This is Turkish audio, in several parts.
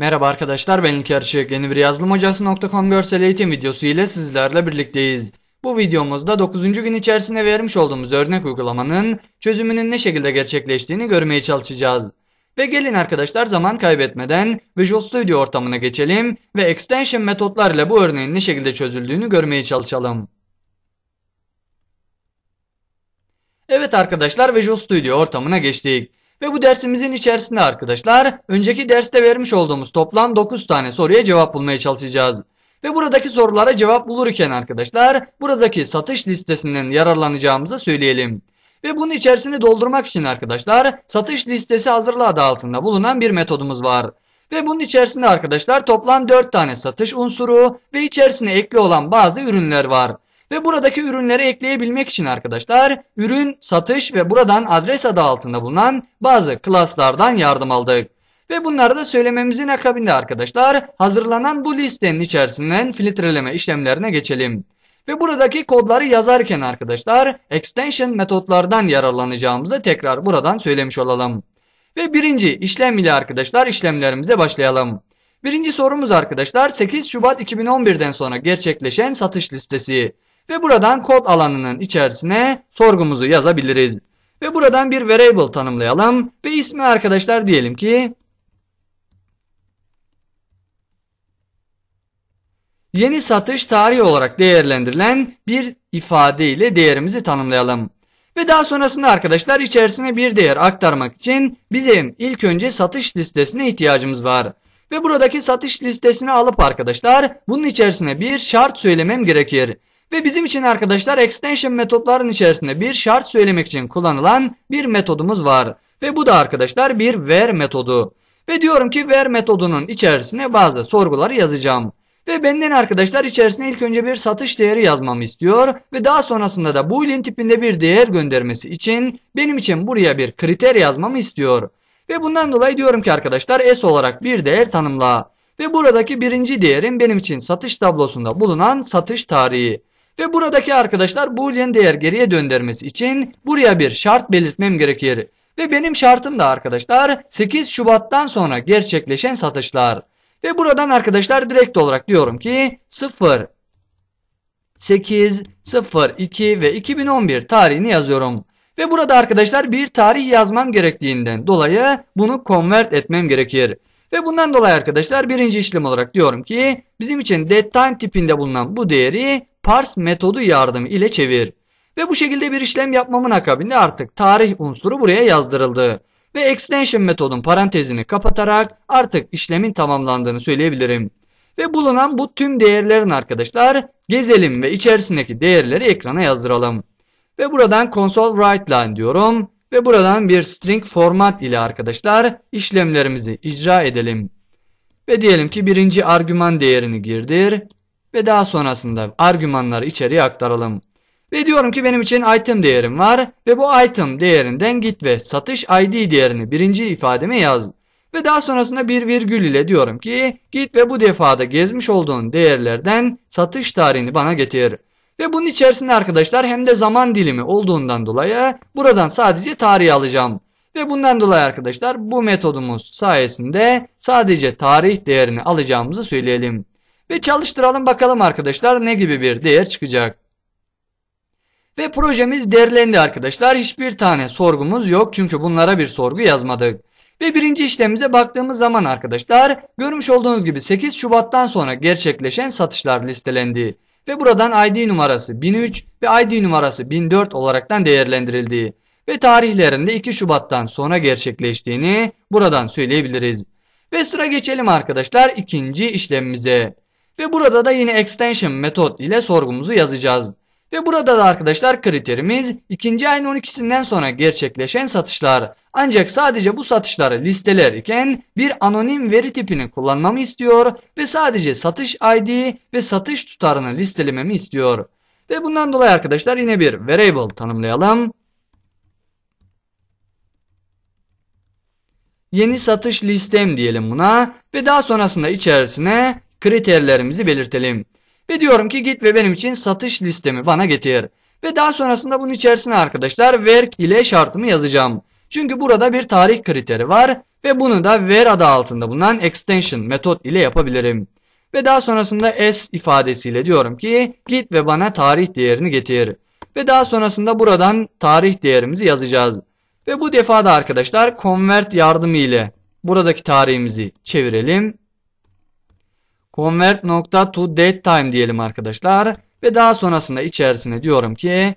Merhaba arkadaşlar ben İlker Çığ. Yeni bir yazılımhocası.com görsel eğitim videosu ile sizlerle birlikteyiz. Bu videomuzda 9. gün içerisinde vermiş olduğumuz örnek uygulamanın çözümünün ne şekilde gerçekleştiğini görmeye çalışacağız. Ve gelin arkadaşlar zaman kaybetmeden Visual Studio ortamına geçelim ve extension metotlarıyla bu örneğin ne şekilde çözüldüğünü görmeye çalışalım. Evet arkadaşlar Visual Studio ortamına geçtik. Ve bu dersimizin içerisinde arkadaşlar önceki derste vermiş olduğumuz toplam 9 tane soruya cevap bulmaya çalışacağız. Ve buradaki sorulara cevap bulurken arkadaşlar buradaki satış listesinden yararlanacağımızı söyleyelim. Ve bunun içerisini doldurmak için arkadaşlar satış listesi hazırla adı altında bulunan bir metodumuz var. Ve bunun içerisinde arkadaşlar toplam 4 tane satış unsuru ve içerisine ekli olan bazı ürünler var. Ve buradaki ürünleri ekleyebilmek için arkadaşlar ürün, satış ve buradan adres adı altında bulunan bazı klaslardan yardım aldık. Ve bunları da söylememizin akabinde arkadaşlar hazırlanan bu listenin içerisinden filtreleme işlemlerine geçelim. Ve buradaki kodları yazarken arkadaşlar extension metotlardan yararlanacağımızı tekrar buradan söylemiş olalım. Ve birinci işlem ile arkadaşlar işlemlerimize başlayalım. Birinci sorumuz arkadaşlar 8 Şubat 2011'den sonra gerçekleşen satış listesi. Ve buradan kod alanının içerisine sorgumuzu yazabiliriz. Ve buradan bir variable tanımlayalım. Ve ismi arkadaşlar diyelim ki yeni satış tarihi olarak değerlendirilen bir ifade ile değerimizi tanımlayalım. Ve daha sonrasında arkadaşlar içerisine bir değer aktarmak için bizim ilk önce satış listesine ihtiyacımız var. Ve buradaki satış listesini alıp arkadaşlar bunun içerisine bir şart söylemem gerekir. Ve bizim için arkadaşlar extension metotların içerisinde bir şart söylemek için kullanılan bir metodumuz var. Ve bu da arkadaşlar bir where metodu. Ve diyorum ki where metodunun içerisine bazı sorguları yazacağım. Ve benden arkadaşlar içerisine ilk önce bir satış değeri yazmamı istiyor ve daha sonrasında da boolean tipinde bir değer göndermesi için benim için buraya bir kriter yazmamı istiyor. Ve bundan dolayı diyorum ki arkadaşlar s olarak bir değer tanımla. Ve buradaki birinci değerim benim için satış tablosunda bulunan satış tarihi. Ve buradaki arkadaşlar boolean değer geriye döndürmesi için buraya bir şart belirtmem gerekir. Ve benim şartım da arkadaşlar 8 Şubat'tan sonra gerçekleşen satışlar. Ve buradan arkadaşlar direkt olarak diyorum ki 0, 8, 0, 2 ve 2011 tarihini yazıyorum. Ve burada arkadaşlar bir tarih yazmam gerektiğinden dolayı bunu convert etmem gerekir. Ve bundan dolayı arkadaşlar birinci işlem olarak diyorum ki bizim için datetime tipinde bulunan bu değeri parse metodu yardımı ile çevir. Ve bu şekilde bir işlem yapmamın akabinde artık tarih unsuru buraya yazdırıldı. Ve extension metodun parantezini kapatarak artık işlemin tamamlandığını söyleyebilirim. Ve bulunan bu tüm değerlerin arkadaşlar gezelim ve içerisindeki değerleri ekrana yazdıralım. Ve buradan console write line diyorum. Ve buradan bir string format ile arkadaşlar işlemlerimizi icra edelim. Ve diyelim ki birinci argüman değerini girdir. Ve daha sonrasında argümanları içeriye aktaralım. Ve diyorum ki benim için item değerim var. Ve bu item değerinden git ve satış ID değerini birinci ifademe yaz. Ve daha sonrasında bir virgül ile diyorum ki git ve bu defada gezmiş olduğun değerlerden satış tarihini bana getir. Ve bunun içerisinde arkadaşlar hem de zaman dilimi olduğundan dolayı buradan sadece tarihi alacağım. Ve bundan dolayı arkadaşlar bu metodumuz sayesinde sadece tarih değerini alacağımızı söyleyelim. Ve çalıştıralım bakalım arkadaşlar ne gibi bir değer çıkacak. Ve projemiz derlendi arkadaşlar. Hiçbir tane sorgumuz yok çünkü bunlara bir sorgu yazmadık. Ve birinci işlemimize baktığımız zaman arkadaşlar görmüş olduğunuz gibi 8 Şubat'tan sonra gerçekleşen satışlar listelendi. Ve buradan ID numarası 1003 ve ID numarası 1004 olaraktan değerlendirildi. Ve tarihlerinde 2 Şubat'tan sonra gerçekleştiğini buradan söyleyebiliriz. Ve sıra geçelim arkadaşlar ikinci işlemimize. Ve burada da yine extension metot ile sorgumuzu yazacağız. Ve burada da arkadaşlar kriterimiz ikinci ayın 12'sinden sonra gerçekleşen satışlar. Ancak sadece bu satışları listeler iken bir anonim veri tipini kullanmamı istiyor ve sadece satış ID ve satış tutarını listelememi istiyor. Ve bundan dolayı arkadaşlar yine bir variable tanımlayalım. Yeni satış listem diyelim buna ve daha sonrasında içerisine kriterlerimizi belirtelim. Ve diyorum ki git ve benim için satış listemi bana getir. Ve daha sonrasında bunun içerisine arkadaşlar work ile şartımı yazacağım. Çünkü burada bir tarih kriteri var ve bunu da where adı altında bulunan extension metot ile yapabilirim. Ve daha sonrasında s ifadesiyle diyorum ki git ve bana tarih değerini getir. Ve daha sonrasında buradan tarih değerimizi yazacağız. Ve bu defa da arkadaşlar convert yardımı ile buradaki tarihimizi çevirelim. Convert nokta diyelim arkadaşlar. Ve daha sonrasında içerisine diyorum ki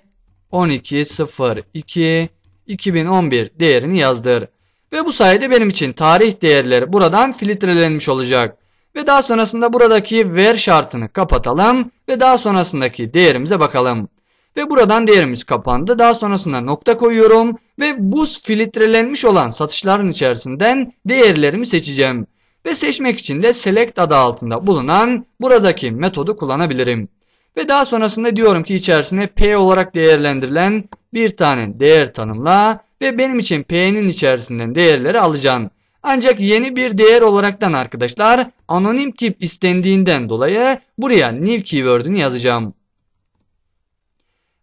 12.02 2011 değerini yazdır. Ve bu sayede benim için tarih değerleri buradan filtrelenmiş olacak. Ve daha sonrasında buradaki ver şartını kapatalım ve daha sonrasındaki değerimize bakalım. Ve buradan değerimiz kapandı. Daha sonrasında nokta koyuyorum ve bu filtrelenmiş olan satışların içerisinden değerlerimi seçeceğim. Ve seçmek için de select adı altında bulunan buradaki metodu kullanabilirim. Ve daha sonrasında diyorum ki içerisine P olarak değerlendirilen bir tane değer tanımla ve benim için P'nin içerisinden değerleri alacağım. Ancak yeni bir değer olaraktan arkadaşlar anonim tip istendiğinden dolayı buraya new keyword'ünü yazacağım.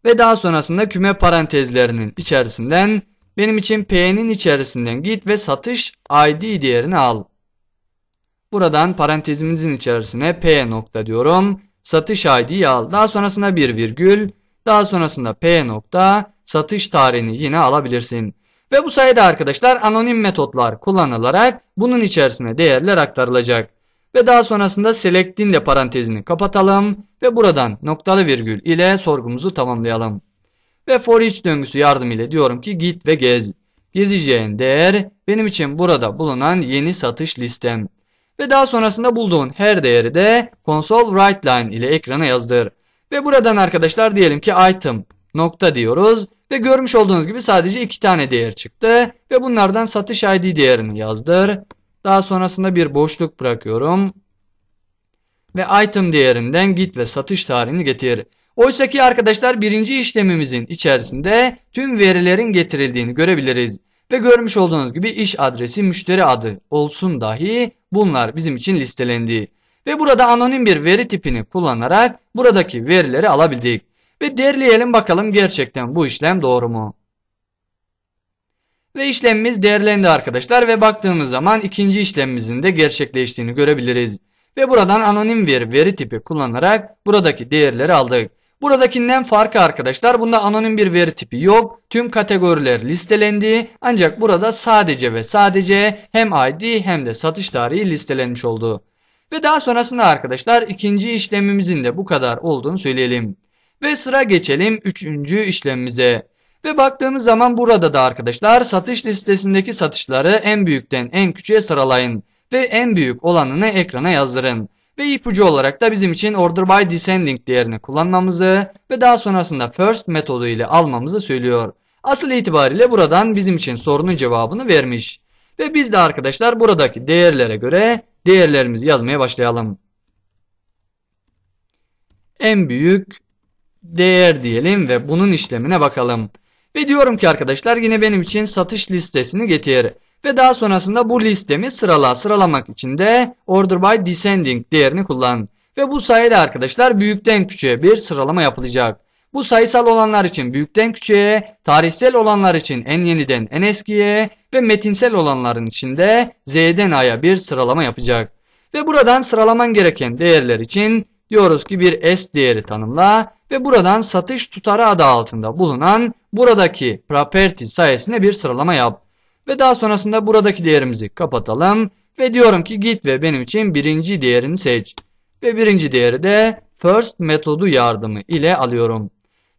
Ve daha sonrasında küme parantezlerinin içerisinden benim için P'nin içerisinden git ve satış ID değerini al. Buradan parantezimizin içerisine P nokta diyorum. Satış ID'yi al. Daha sonrasında bir virgül. Daha sonrasında P nokta. Satış tarihini yine alabilirsin. Ve bu sayede arkadaşlar anonim metotlar kullanılarak bunun içerisine değerler aktarılacak. Ve daha sonrasında select'in de parantezini kapatalım ve buradan noktalı virgül ile sorgumuzu tamamlayalım. Ve for each döngüsü yardımıyla diyorum ki git ve gez. Gezeceğin değer benim için burada bulunan yeni satış listem. Ve daha sonrasında bulduğun her değeri de console write line ile ekrana yazdır. Ve buradan arkadaşlar diyelim ki item nokta diyoruz. Ve görmüş olduğunuz gibi sadece iki tane değer çıktı. Ve bunlardan satış ID değerini yazdır. Daha sonrasında bir boşluk bırakıyorum. Ve item değerinden git ve satış tarihini getir. Oysa ki arkadaşlar birinci işlemimizin içerisinde tüm verilerin getirildiğini görebiliriz. Ve görmüş olduğunuz gibi iş adresi, müşteri adı olsun dahi bunlar bizim için listelendi. Ve burada anonim bir veri tipini kullanarak buradaki verileri alabildik. Ve derleyelim bakalım gerçekten bu işlem doğru mu? Ve işlemimiz değerlendi arkadaşlar ve baktığımız zaman ikinci işlemimizin de gerçekleştiğini görebiliriz. Ve buradan anonim bir veri tipi kullanarak buradaki değerleri aldık. Buradakinden farkı arkadaşlar bunda anonim bir veri tipi yok. Tüm kategoriler listelendi ancak burada sadece ve sadece hem ID hem de satış tarihi listelenmiş oldu. Ve daha sonrasında arkadaşlar ikinci işlemimizin de bu kadar olduğunu söyleyelim. Ve sıra geçelim üçüncü işlemimize. Ve baktığımız zaman burada da arkadaşlar satış listesindeki satışları en büyükten en küçüğe sıralayın. Ve en büyük olanını ekrana yazdırın. Ve ipucu olarak da bizim için order by descending değerini kullanmamızı ve daha sonrasında first metodu ile almamızı söylüyor. Asıl itibariyle buradan bizim için sorunun cevabını vermiş. Ve biz de arkadaşlar buradaki değerlere göre değerlerimizi yazmaya başlayalım. En büyük değer diyelim ve bunun işlemine bakalım. Ve diyorum ki arkadaşlar yine benim için satış listesini getir. Ve daha sonrasında bu listemi sırala sıralamak için de order by descending değerini kullan. Ve bu sayede arkadaşlar büyükten küçüğe bir sıralama yapılacak. Bu sayısal olanlar için büyükten küçüğe, tarihsel olanlar için en yeniden en eskiye ve metinsel olanların için de Z'den A'ya bir sıralama yapacak. Ve buradan sıralaman gereken değerler için diyoruz ki bir S değeri tanımla ve buradan satış tutarı adı altında bulunan buradaki property sayesinde bir sıralama yap. Ve daha sonrasında buradaki değerimizi kapatalım. Ve diyorum ki git ve benim için birinci değerini seç. Ve birinci değeri de first metodu yardımı ile alıyorum.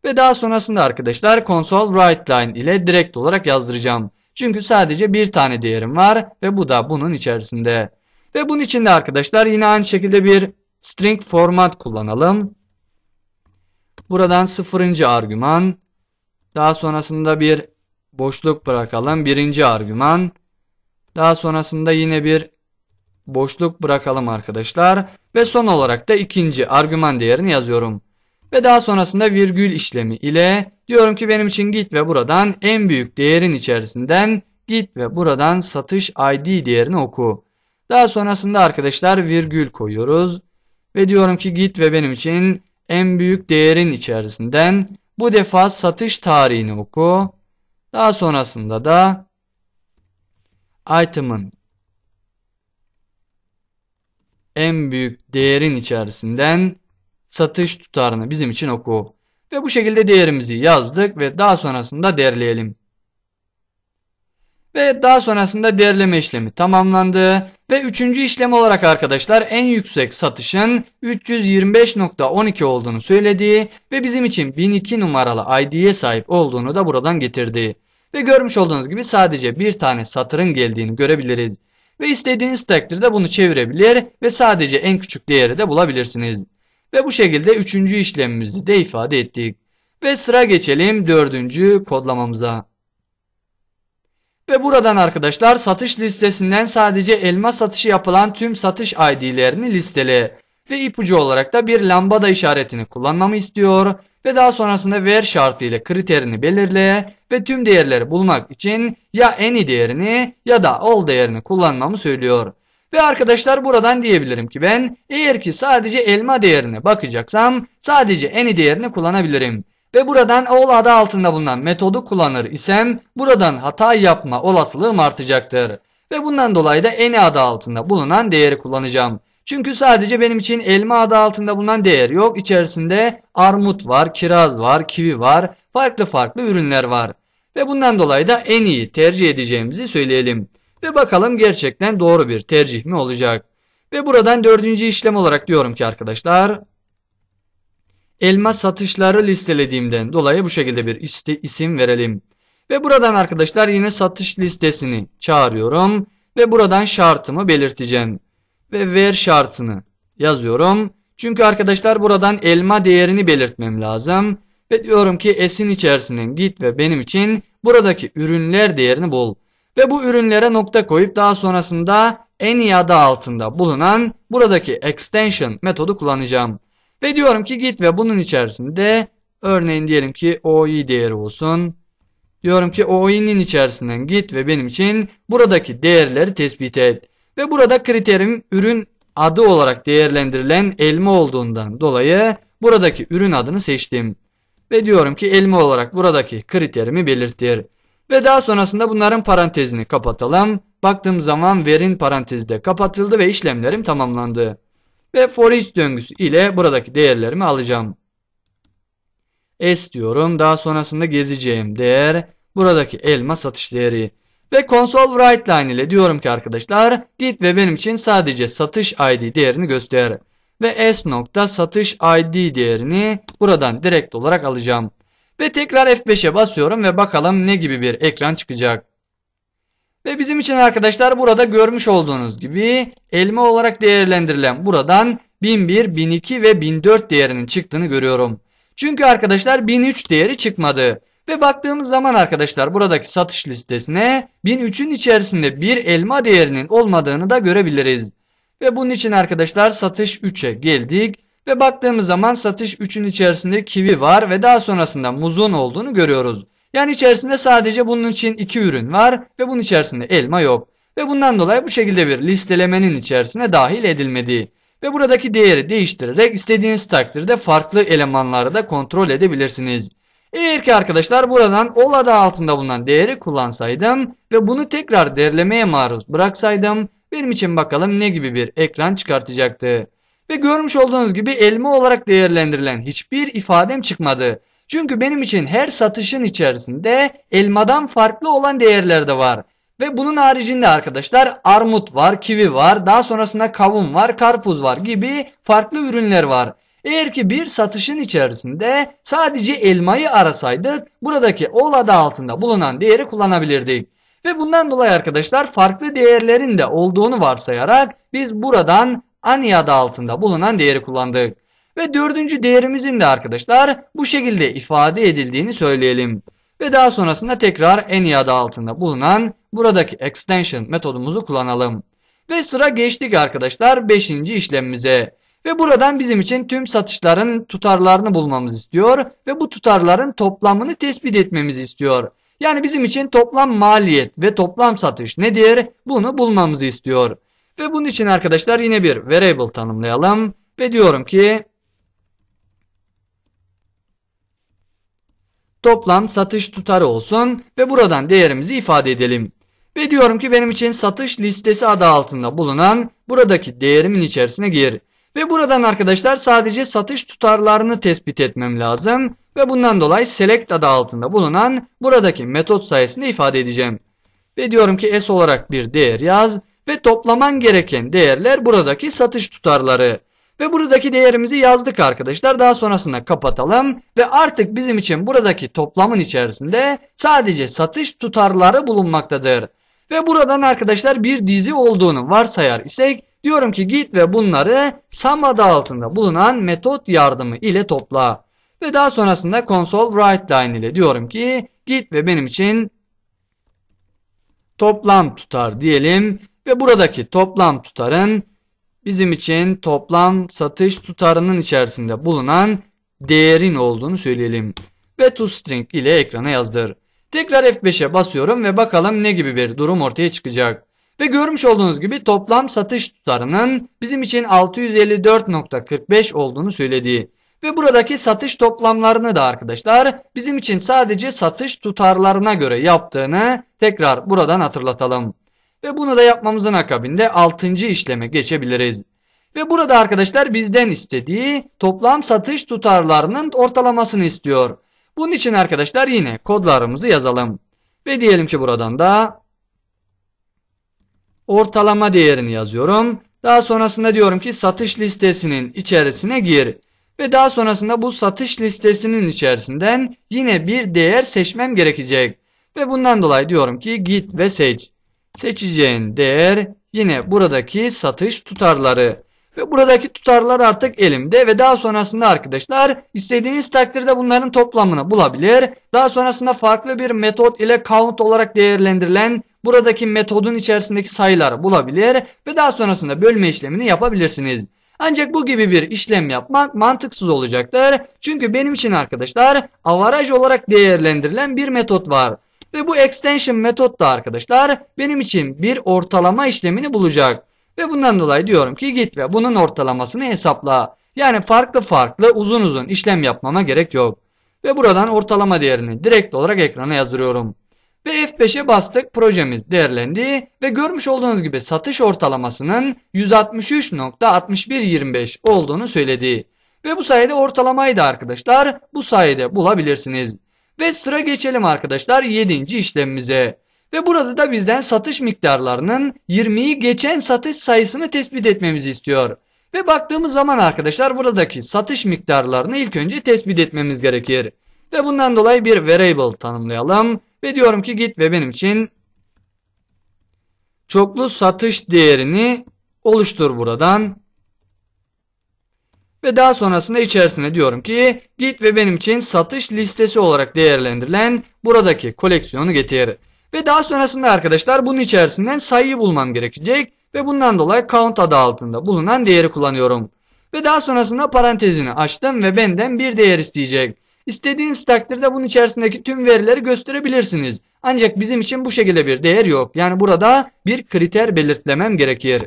Ve daha sonrasında arkadaşlar console write line ile direkt olarak yazdıracağım. Çünkü sadece bir tane değerim var ve bu da bunun içerisinde. Ve bunun içinde arkadaşlar yine aynı şekilde bir string format kullanalım. Buradan sıfırıncı argüman. Daha sonrasında bir boşluk bırakalım. Birinci argüman. Daha sonrasında yine bir boşluk bırakalım arkadaşlar. Ve son olarak da ikinci argüman değerini yazıyorum. Ve daha sonrasında virgül işlemi ile diyorum ki benim için git ve buradan en büyük değerin içerisinden git ve buradan satış ID değerini oku. Daha sonrasında arkadaşlar virgül koyuyoruz. Ve diyorum ki git ve benim için en büyük değerin içerisinden bu defa satış tarihini oku. Daha sonrasında da item'ın en büyük değerin içerisinden satış tutarını bizim için oku. Ve bu şekilde değerimizi yazdık ve daha sonrasında derleyelim. Ve daha sonrasında değerleme işlemi tamamlandı. Ve üçüncü işlem olarak arkadaşlar en yüksek satışın 325.12 olduğunu söyledi. Ve bizim için 1002 numaralı ID'ye sahip olduğunu da buradan getirdi. Ve görmüş olduğunuz gibi sadece bir tane satırın geldiğini görebiliriz. Ve istediğiniz takdirde bunu çevirebilir ve sadece en küçük değeri de bulabilirsiniz. Ve bu şekilde üçüncü işlemimizi de ifade ettik. Ve sıra geçelim dördüncü kodlamamıza. Ve buradan arkadaşlar satış listesinden sadece elma satışı yapılan tüm satış ID'lerini listele. Ve ipucu olarak da bir lambada işaretini kullanmamı istiyor. Ve daha sonrasında ver şartı ile kriterini belirle. Ve tüm değerleri bulmak için ya any değerini ya da all değerini kullanmamı söylüyor. Ve arkadaşlar buradan diyebilirim ki ben eğer ki sadece elma değerine bakacaksam sadece any değerini kullanabilirim. Ve buradan all adı altında bulunan metodu kullanır isem buradan hata yapma olasılığım artacaktır. Ve bundan dolayı da any adı altında bulunan değeri kullanacağım. Çünkü sadece benim için elma adı altında bulunan değer yok. İçerisinde armut var, kiraz var, kivi var, farklı farklı ürünler var. Ve bundan dolayı da en iyi tercih edeceğimizi söyleyelim. Ve bakalım gerçekten doğru bir tercih mi olacak. Ve buradan dördüncü işlem olarak diyorum ki arkadaşlar elma satışları listelediğimden dolayı bu şekilde bir isim verelim. Ve buradan arkadaşlar yine satış listesini çağırıyorum ve buradan şartımı belirteceğim. Ve ver şartını yazıyorum. Çünkü arkadaşlar buradan elma değerini belirtmem lazım. Ve diyorum ki esin içerisinden git ve benim için buradaki ürünler değerini bul. Ve bu ürünlere nokta koyup daha sonrasında en iyi adı altında bulunan buradaki extension metodu kullanacağım. Ve diyorum ki git ve bunun içerisinde örneğin diyelim ki OI değeri olsun. Diyorum ki OI'nin içerisinden git ve benim için buradaki değerleri tespit et. Ve burada kriterim ürün adı olarak değerlendirilen elma olduğundan dolayı buradaki ürün adını seçtim. Ve diyorum ki elma olarak buradaki kriterimi belirtir. Ve daha sonrasında bunların parantezini kapatalım. Baktığım zaman verin parantezi de kapatıldı ve işlemlerim tamamlandı. Ve for each döngüsü ile buradaki değerlerimi alacağım. S diyorum. Daha sonrasında gezeceğim değer buradaki elma satış değeri. Ve console write line ile diyorum ki arkadaşlar did ve benim için sadece satış id değerini göster. Ve s nokta satış id değerini buradan direkt olarak alacağım. Ve tekrar F5'e basıyorum ve bakalım ne gibi bir ekran çıkacak. Ve bizim için arkadaşlar burada görmüş olduğunuz gibi elma olarak değerlendirilen buradan 1001, 1002 ve 1004 değerinin çıktığını görüyorum. Çünkü arkadaşlar 1003 değeri çıkmadı. Ve baktığımız zaman arkadaşlar buradaki satış listesine 1003'ün içerisinde bir elma değerinin olmadığını da görebiliriz. Ve bunun için arkadaşlar satış 3'e geldik. Ve baktığımız zaman satış 3'ün içerisinde kivi var ve daha sonrasında muzun olduğunu görüyoruz. Yani içerisinde sadece bunun için iki ürün var ve bunun içerisinde elma yok. Ve bundan dolayı bu şekilde bir listelemenin içerisine dahil edilmedi. Ve buradaki değeri değiştirerek istediğiniz takdirde farklı elemanları da kontrol edebilirsiniz. Eğer ki arkadaşlar buradan ol adı altında bulunan değeri kullansaydım ve bunu tekrar derlemeye maruz bıraksaydım benim için bakalım ne gibi bir ekran çıkartacaktı. Ve görmüş olduğunuz gibi elma olarak değerlendirilen hiçbir ifadem çıkmadı. Çünkü benim için her satışın içerisinde elmadan farklı olan değerler de var. Ve bunun haricinde arkadaşlar armut var, kivi var, daha sonrasında kavun var, karpuz var gibi farklı ürünler var. Eğer ki bir satışın içerisinde sadece elmayı arasaydık buradaki ol adı altında bulunan değeri kullanabilirdik. Ve bundan dolayı arkadaşlar farklı değerlerin de olduğunu varsayarak biz buradan ani adı altında bulunan değeri kullandık. Ve dördüncü değerimizin de arkadaşlar bu şekilde ifade edildiğini söyleyelim. Ve daha sonrasında tekrar en adı altında bulunan buradaki extension metodumuzu kullanalım. Ve sıra geçtik arkadaşlar 5. işlemimize. Ve buradan bizim için tüm satışların tutarlarını bulmamız istiyor ve bu tutarların toplamını tespit etmemizi istiyor. Yani bizim için toplam maliyet ve toplam satış nedir? Bunu bulmamızı istiyor. Ve bunun için arkadaşlar yine bir variable tanımlayalım ve diyorum ki toplam satış tutarı olsun ve buradan değerimizi ifade edelim. Ve diyorum ki benim için satış listesi adı altında bulunan buradaki değerimin içerisine gir. Ve buradan arkadaşlar sadece satış tutarlarını tespit etmem lazım. Ve bundan dolayı select adı altında bulunan buradaki metot sayesinde ifade edeceğim. Ve diyorum ki s olarak bir değer yaz ve toplaman gereken değerler buradaki satış tutarları. Ve buradaki değerimizi yazdık arkadaşlar. Daha sonrasında kapatalım. Ve artık bizim için buradaki toplamın içerisinde sadece satış tutarları bulunmaktadır. Ve buradan arkadaşlar bir dizi olduğunu varsayar isek diyorum ki git ve bunları sum adı altında bulunan metot yardımı ile topla. Ve daha sonrasında console write line ile diyorum ki git ve benim için toplam tutar diyelim ve buradaki toplam tutarın bizim için toplam satış tutarının içerisinde bulunan değerin olduğunu söyleyelim. Ve toString ile ekrana yazdır. Tekrar F5'e basıyorum ve bakalım ne gibi bir durum ortaya çıkacak. Ve görmüş olduğunuz gibi toplam satış tutarının bizim için 654.45 olduğunu söyledi. Ve buradaki satış toplamlarını da arkadaşlar bizim için sadece satış tutarlarına göre yaptığını tekrar buradan hatırlatalım. Ve bunu da yapmamızın akabinde 6. işleme geçebiliriz. Ve burada arkadaşlar bizden istediği toplam satış tutarlarının ortalamasını istiyor. Bunun için arkadaşlar yine kodlarımızı yazalım. Ve diyelim ki buradan da ortalama değerini yazıyorum. Daha sonrasında diyorum ki satış listesinin içerisine gir. Ve daha sonrasında bu satış listesinin içerisinden yine bir değer seçmem gerekecek. Ve bundan dolayı diyorum ki git ve seç. Seçeceğin değer yine buradaki satış tutarları. Ve buradaki tutarlar artık elimde ve daha sonrasında arkadaşlar istediğiniz takdirde bunların toplamını bulabilir. Daha sonrasında farklı bir metot ile count olarak değerlendirilen buradaki metodun içerisindeki sayıları bulabilir ve daha sonrasında bölme işlemini yapabilirsiniz. Ancak bu gibi bir işlem yapmak mantıksız olacaktır. Çünkü benim için arkadaşlar avaraj olarak değerlendirilen bir metot var. Ve bu extension metot da arkadaşlar benim için bir ortalama işlemini bulacak. Ve bundan dolayı diyorum ki git ve bunun ortalamasını hesapla. Yani farklı farklı uzun uzun işlem yapmama gerek yok. Ve buradan ortalama değerini direkt olarak ekrana yazdırıyorum. Ve F5'e bastık projemiz değerlendi ve görmüş olduğunuz gibi satış ortalamasının 163.6125 olduğunu söyledi. Ve bu sayede ortalamayı da arkadaşlar bu sayede bulabilirsiniz. Ve sıra geçelim arkadaşlar 7. işlemimize. Ve burada da bizden satış miktarlarının 20'yi geçen satış sayısını tespit etmemizi istiyor. Ve baktığımız zaman arkadaşlar buradaki satış miktarlarını ilk önce tespit etmemiz gerekir. Ve bundan dolayı bir variable tanımlayalım. Ve diyorum ki git ve benim için çoklu satış değerini oluştur buradan. Ve daha sonrasında içerisine diyorum ki git ve benim için satış listesi olarak değerlendirilen buradaki koleksiyonu getir. Ve daha sonrasında arkadaşlar bunun içerisinden sayıyı bulmam gerekecek. Ve bundan dolayı count adı altında bulunan değeri kullanıyorum. Ve daha sonrasında parantezini açtım ve benden bir değer isteyecek. İstediğiniz takdirde bunun içerisindeki tüm verileri gösterebilirsiniz. Ancak bizim için bu şekilde bir değer yok. Yani burada bir kriter belirtlemem gerekir.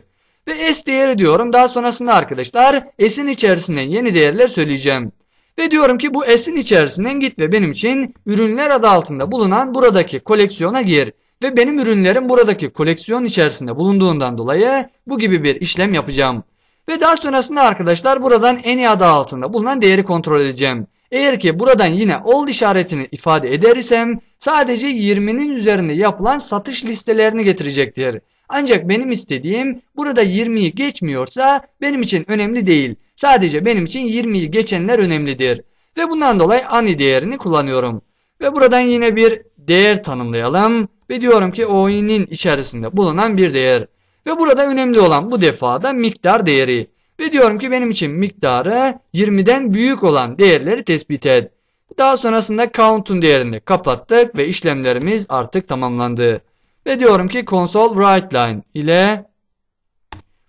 Ve S değeri diyorum. Daha sonrasında arkadaşlar S'in içerisinden yeni değerler söyleyeceğim. Ve diyorum ki bu S'in içerisinden git ve benim için ürünler adı altında bulunan buradaki koleksiyona gir. Ve benim ürünlerim buradaki koleksiyon içerisinde bulunduğundan dolayı bu gibi bir işlem yapacağım. Ve daha sonrasında arkadaşlar buradan en adı altında bulunan değeri kontrol edeceğim. Eğer ki buradan yine old işaretini ifade edersem sadece 20'nin üzerinde yapılan satış listelerini getirecektir. Ancak benim istediğim burada 20'yi geçmiyorsa benim için önemli değil. Sadece benim için 20'yi geçenler önemlidir. Ve bundan dolayı ani değerini kullanıyorum. Ve buradan yine bir değer tanımlayalım. Ve diyorum ki o'nin içerisinde bulunan bir değer. Ve burada önemli olan bu defada miktar değeri. Ve diyorum ki benim için miktarı 20'den büyük olan değerleri tespit et. Daha sonrasında count'un değerini kapattık ve işlemlerimiz artık tamamlandı. Ve diyorum ki console write line ile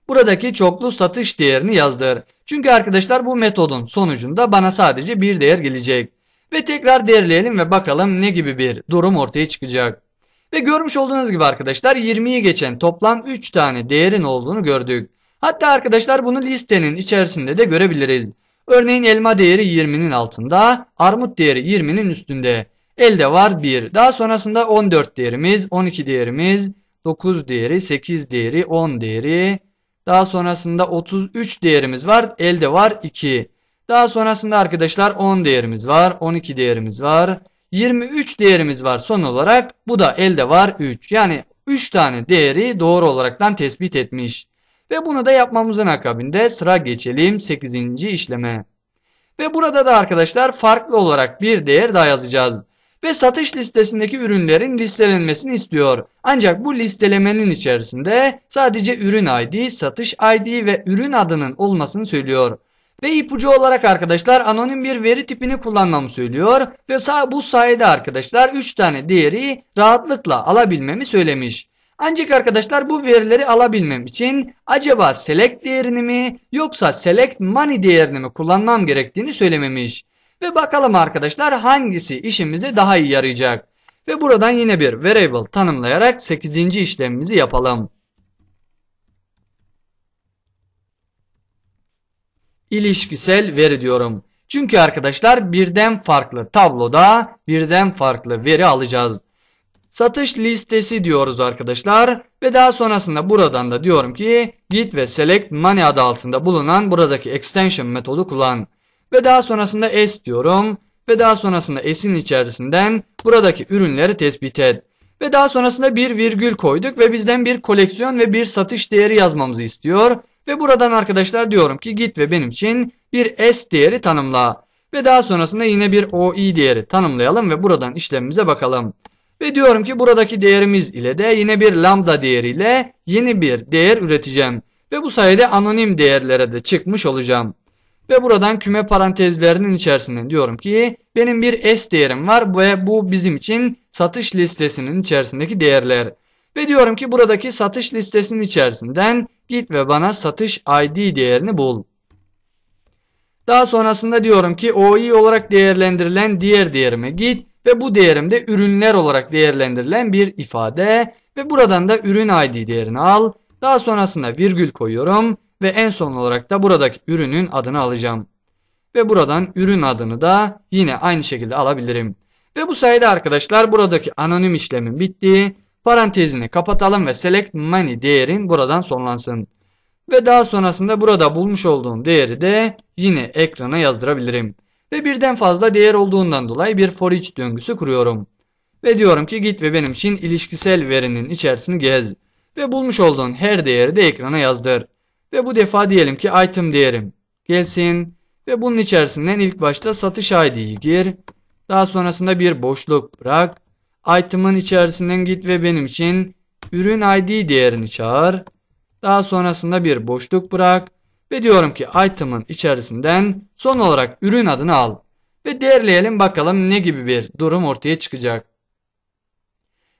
buradaki çoklu satış değerini yazdır. Çünkü arkadaşlar bu metodun sonucunda bana sadece bir değer gelecek. Ve tekrar değerleyelim ve bakalım ne gibi bir durum ortaya çıkacak. Ve görmüş olduğunuz gibi arkadaşlar 20'yi geçen toplam 3 tane değerin olduğunu gördük. Hatta arkadaşlar bunu listenin içerisinde de görebiliriz. Örneğin elma değeri 20'nin altında, armut değeri 20'nin üstünde. Elde var 1. Daha sonrasında 14 değerimiz, 12 değerimiz, 9 değeri, 8 değeri, 10 değeri. Daha sonrasında 33 değerimiz var. Elde var 2. Daha sonrasında arkadaşlar 10 değerimiz var. 12 değerimiz var. 23 değerimiz var son olarak. Bu da elde var 3. Yani 3 tane değeri doğru olaraktan tespit etmiş. Ve bunu da yapmamızın akabinde sıra geçelim 8. işleme. Ve burada da arkadaşlar farklı olarak bir değer daha yazacağız. Ve satış listesindeki ürünlerin listelenmesini istiyor. Ancak bu listelemenin içerisinde sadece ürün ID, satış ID ve ürün adının olmasını söylüyor. Ve ipucu olarak arkadaşlar anonim bir veri tipini kullanmamı söylüyor. Ve bu sayede arkadaşlar 3 tane değeri rahatlıkla alabilmemi söylemiş. Ancak arkadaşlar bu verileri alabilmem için acaba select değerini mi yoksa select money değerini mi kullanmam gerektiğini söylememiş. Ve bakalım arkadaşlar hangisi işimize daha iyi yarayacak. Ve buradan yine bir variable tanımlayarak 8. işlemimizi yapalım. İlişkisel veri diyorum. Çünkü arkadaşlar birden farklı tabloda birden farklı veri alacağız. Satış listesi diyoruz arkadaşlar. Ve daha sonrasında buradan da diyorum ki git ve select money adı altında bulunan buradaki extension metodu kullan. Ve daha sonrasında s diyorum. Ve daha sonrasında s'in içerisinden buradaki ürünleri tespit et. Ve daha sonrasında bir virgül koyduk ve bizden bir koleksiyon ve bir satış değeri yazmamızı istiyor. Ve buradan arkadaşlar diyorum ki git ve benim için bir s değeri tanımla. Ve daha sonrasında yine bir oi değeri tanımlayalım ve buradan işlemimize bakalım. Ve diyorum ki buradaki değerimiz ile de yine bir lambda değeriyle yeni bir değer üreteceğim. Ve bu sayede anonim değerlere de çıkmış olacağım. Ve buradan küme parantezlerinin içerisinde diyorum ki benim bir S değerim var ve bu bizim için satış listesinin içerisindeki değerler. Ve diyorum ki buradaki satış listesinin içerisinden git ve bana satış ID değerini bul. Daha sonrasında diyorum ki OI olarak değerlendirilen diğer değerime git ve bu değerimde ürünler olarak değerlendirilen bir ifade ve buradan da ürün ID değerini al. Daha sonrasında virgül koyuyorum ve en son olarak da buradaki ürünün adını alacağım. Ve buradan ürün adını da yine aynı şekilde alabilirim. Ve bu sayede arkadaşlar buradaki anonim işlemin bittiği parantezini kapatalım ve select money değerin buradan sonlansın. Ve daha sonrasında burada bulmuş olduğum değeri de yine ekrana yazdırabilirim. Ve birden fazla değer olduğundan dolayı bir for each döngüsü kuruyorum. Ve diyorum ki git ve benim için ilişkisel verinin içerisini gez. Ve bulmuş olduğun her değeri de ekrana yazdır. Ve bu defa diyelim ki item değerim gelsin. Ve bunun içerisinden ilk başta satış ID'yi gir. Daha sonrasında bir boşluk bırak. Item'ın içerisinden git ve benim için ürün ID değerini çağır. Daha sonrasında bir boşluk bırak. Ve diyorum ki item'ın içerisinden son olarak ürün adını al. Ve değerleyelim bakalım ne gibi bir durum ortaya çıkacak.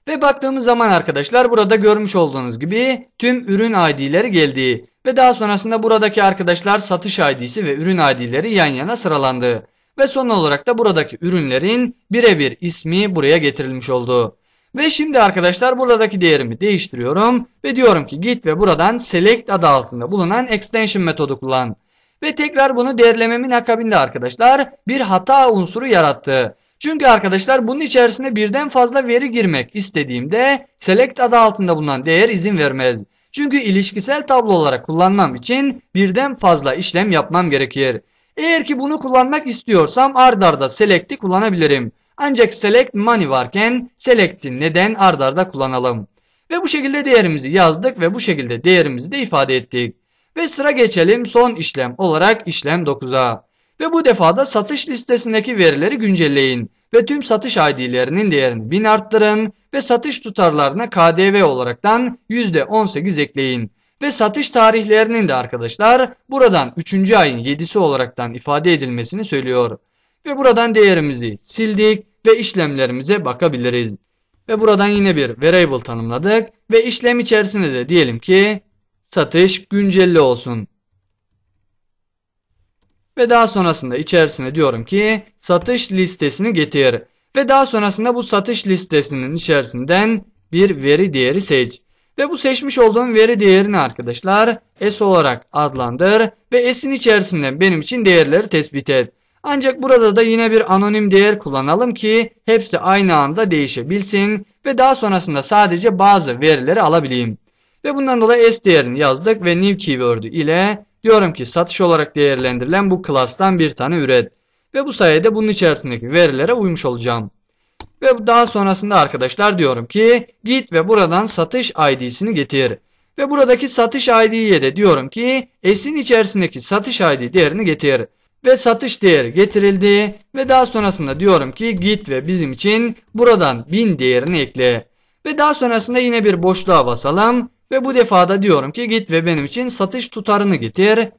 Ve baktığımız zaman arkadaşlar burada görmüş olduğunuz gibi tüm ürün ID'leri geldi. Ve daha sonrasında buradaki arkadaşlar satış ID'si ve ürün ID'leri yan yana sıralandı. Ve son olarak da buradaki ürünlerin birebir ismi buraya getirilmiş oldu. Ve şimdi arkadaşlar buradaki değerimi değiştiriyorum ve diyorum ki git ve buradan select adı altında bulunan extension metodu kullan. Ve tekrar bunu değerlememin akabinde arkadaşlar bir hata unsuru yarattı. Çünkü arkadaşlar bunun içerisine birden fazla veri girmek istediğimde select adı altında bulunan değer izin vermez. Çünkü ilişkisel tablo olarak kullanmam için birden fazla işlem yapmam gerekir. Eğer ki bunu kullanmak istiyorsam ard arda select'i kullanabilirim. Ancak select money varken select'i neden ard arda kullanalım. Ve bu şekilde değerimizi yazdık ve bu şekilde değerimizi de ifade ettik. Ve sıra geçelim son işlem olarak işlem 9'a. Ve bu defada satış listesindeki verileri güncelleyin ve tüm satış ID'lerinin değerini 1000 arttırın ve satış tutarlarına KDV olaraktan %18 ekleyin. Ve satış tarihlerinin de arkadaşlar buradan 3. ayın 7'si olaraktan ifade edilmesini söylüyor. Ve buradan değerimizi sildik ve işlemlerimize bakabiliriz. Ve buradan yine bir variable tanımladık ve işlem içerisinde de diyelim ki satış güncelli olsun. Ve daha sonrasında içerisine diyorum ki satış listesini getir. Ve daha sonrasında bu satış listesinin içerisinden bir veri değeri seç. Ve bu seçmiş olduğum veri değerini arkadaşlar S olarak adlandır ve S'in içerisinde benim için değerleri tespit et. Ancak burada da yine bir anonim değer kullanalım ki hepsi aynı anda değişebilsin ve daha sonrasında sadece bazı verileri alabileyim. Ve bundan dolayı s değerini yazdık ve new keyword'ü ile diyorum ki satış olarak değerlendirilen bu class'tan bir tane üret. Ve bu sayede bunun içerisindeki verilere uymuş olacağım. Ve daha sonrasında arkadaşlar diyorum ki git ve buradan satış ID'sini getir. Ve buradaki satış ID'ye de diyorum ki S'in içerisindeki satış ID değerini getir. Ve satış değeri getirildi ve daha sonrasında diyorum ki git ve bizim için buradan 1000 değerini ekle. Ve daha sonrasında yine bir boşluğa basalım ve bu defada diyorum ki git ve benim için satış tutarını getir.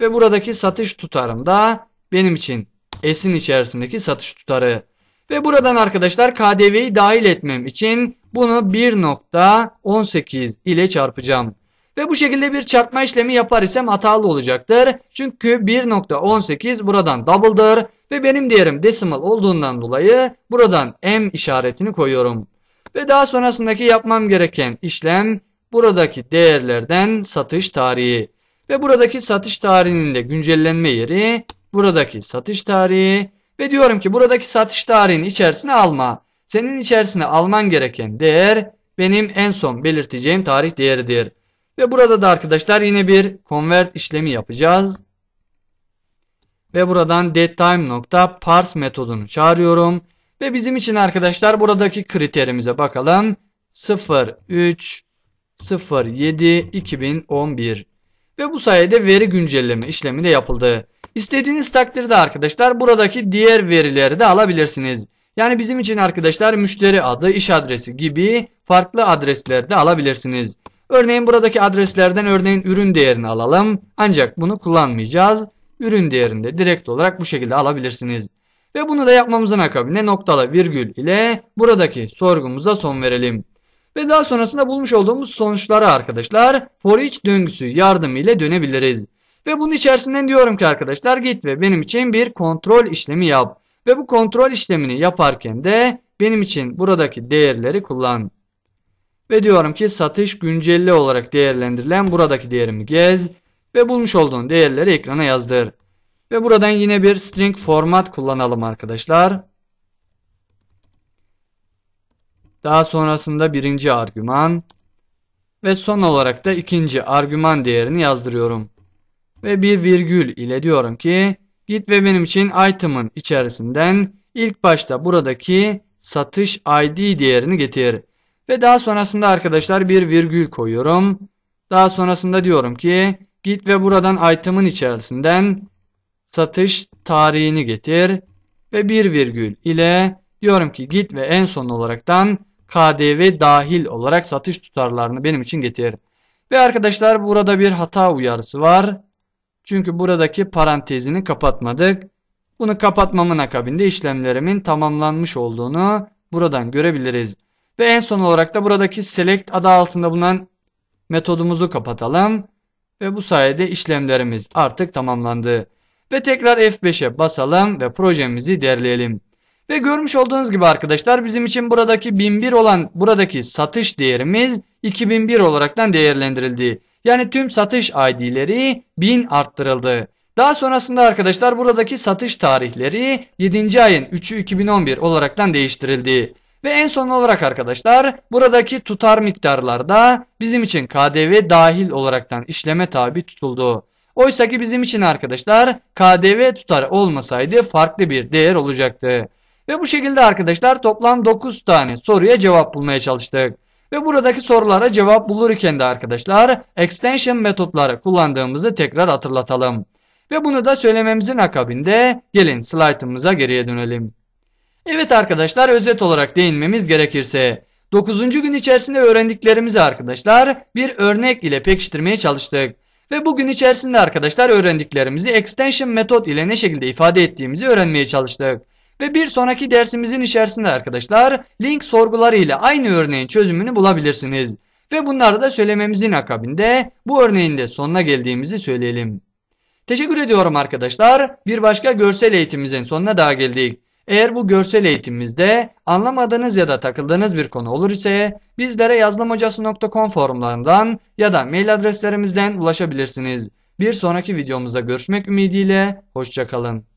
Ve buradaki satış tutarım da benim için S'in içerisindeki satış tutarı. Ve buradan arkadaşlar KDV'yi dahil etmem için bunu 1.18 ile çarpacağım. Ve bu şekilde bir çarpma işlemi yapar isem hatalı olacaktır. Çünkü 1.18 buradan double'dır ve benim değerim decimal olduğundan dolayı buradan m işaretini koyuyorum. Ve daha sonrasındaki yapmam gereken işlem buradaki değerlerden satış tarihi. Ve buradaki satış tarihinin de güncellenme yeri buradaki satış tarihi ve diyorum ki buradaki satış tarihini içerisine alma. Senin içerisine alman gereken değer benim en son belirteceğim tarih değeridir. Ve burada da arkadaşlar yine bir convert işlemi yapacağız. Ve buradan datetime.parse metodunu çağırıyorum. Ve bizim için arkadaşlar buradaki kriterimize bakalım. 03 07 2011 ve bu sayede veri güncelleme işlemi de yapıldı. İstediğiniz takdirde arkadaşlar buradaki diğer verileri de alabilirsiniz. Yani bizim için arkadaşlar müşteri adı, iş adresi gibi farklı adresleri de alabilirsiniz. Örneğin buradaki adreslerden örneğin ürün değerini alalım. Ancak bunu kullanmayacağız. Ürün değerini de direkt olarak bu şekilde alabilirsiniz. Ve bunu da yapmamızın akabinde noktalı virgül ile buradaki sorgumuza son verelim. Ve daha sonrasında bulmuş olduğumuz sonuçları arkadaşlar for each döngüsü yardımıyla dönebiliriz. Ve bunun içerisinden diyorum ki arkadaşlar git ve benim için bir kontrol işlemi yap. Ve bu kontrol işlemini yaparken de benim için buradaki değerleri kullan. Ve diyorum ki satış güncelli olarak değerlendirilen buradaki değerimi gez. Ve bulmuş olduğun değerleri ekrana yazdır. Ve buradan yine bir string format kullanalım arkadaşlar. Daha sonrasında birinci argüman. Ve son olarak da ikinci argüman değerini yazdırıyorum. Ve bir virgül ile diyorum ki git ve benim için item'ın içerisinden ilk başta buradaki satış ID değerini getir. Ve daha sonrasında arkadaşlar bir virgül koyuyorum. Daha sonrasında diyorum ki git ve buradan item'ın içerisinden satış tarihini getir. Ve bir virgül ile diyorum ki git ve en son olaraktan KDV dahil olarak satış tutarlarını benim için getir. Ve arkadaşlar burada bir hata uyarısı var. Çünkü buradaki parantezini kapatmadık. Bunu kapatmamın akabinde işlemlerimin tamamlanmış olduğunu buradan görebiliriz. Ve en son olarak da buradaki select adı altında bulunan metodumuzu kapatalım. Ve bu sayede işlemlerimiz artık tamamlandı. Ve tekrar F5'e basalım ve projemizi derleyelim. Ve görmüş olduğunuz gibi arkadaşlar bizim için buradaki 1001 olan buradaki satış değerimiz 2001 olaraktan değerlendirildi. Yani tüm satış ID'leri 1000 arttırıldı. Daha sonrasında arkadaşlar buradaki satış tarihleri 7. ayın 3'ü 2011 olaraktan değiştirildi. Ve en son olarak arkadaşlar buradaki tutar miktarlar da bizim için KDV dahil olaraktan işleme tabi tutuldu. Oysa ki bizim için arkadaşlar KDV tutarı olmasaydı farklı bir değer olacaktı. Ve bu şekilde arkadaşlar toplam 9 tane soruya cevap bulmaya çalıştık. Ve buradaki sorulara cevap bulurken de arkadaşlar extension metotları kullandığımızı tekrar hatırlatalım. Ve bunu da söylememizin akabinde gelin slaytımıza geriye dönelim. Evet arkadaşlar özet olarak değinmemiz gerekirse 9. gün içerisinde öğrendiklerimizi arkadaşlar bir örnek ile pekiştirmeye çalıştık. Ve bugün içerisinde arkadaşlar öğrendiklerimizi extension metot ile ne şekilde ifade ettiğimizi öğrenmeye çalıştık. Ve bir sonraki dersimizin içerisinde arkadaşlar link sorguları ile aynı örneğin çözümünü bulabilirsiniz. Ve bunları da söylememizin akabinde bu örneğin de sonuna geldiğimizi söyleyelim. Teşekkür ediyorum arkadaşlar. Bir başka görsel eğitimimizin sonuna daha geldik. Eğer bu görsel eğitimimizde anlamadığınız ya da takıldığınız bir konu olur ise bizlere yazılımhocası.com forumlarından ya da mail adreslerimizden ulaşabilirsiniz. Bir sonraki videomuzda görüşmek ümidiyle hoşçakalın.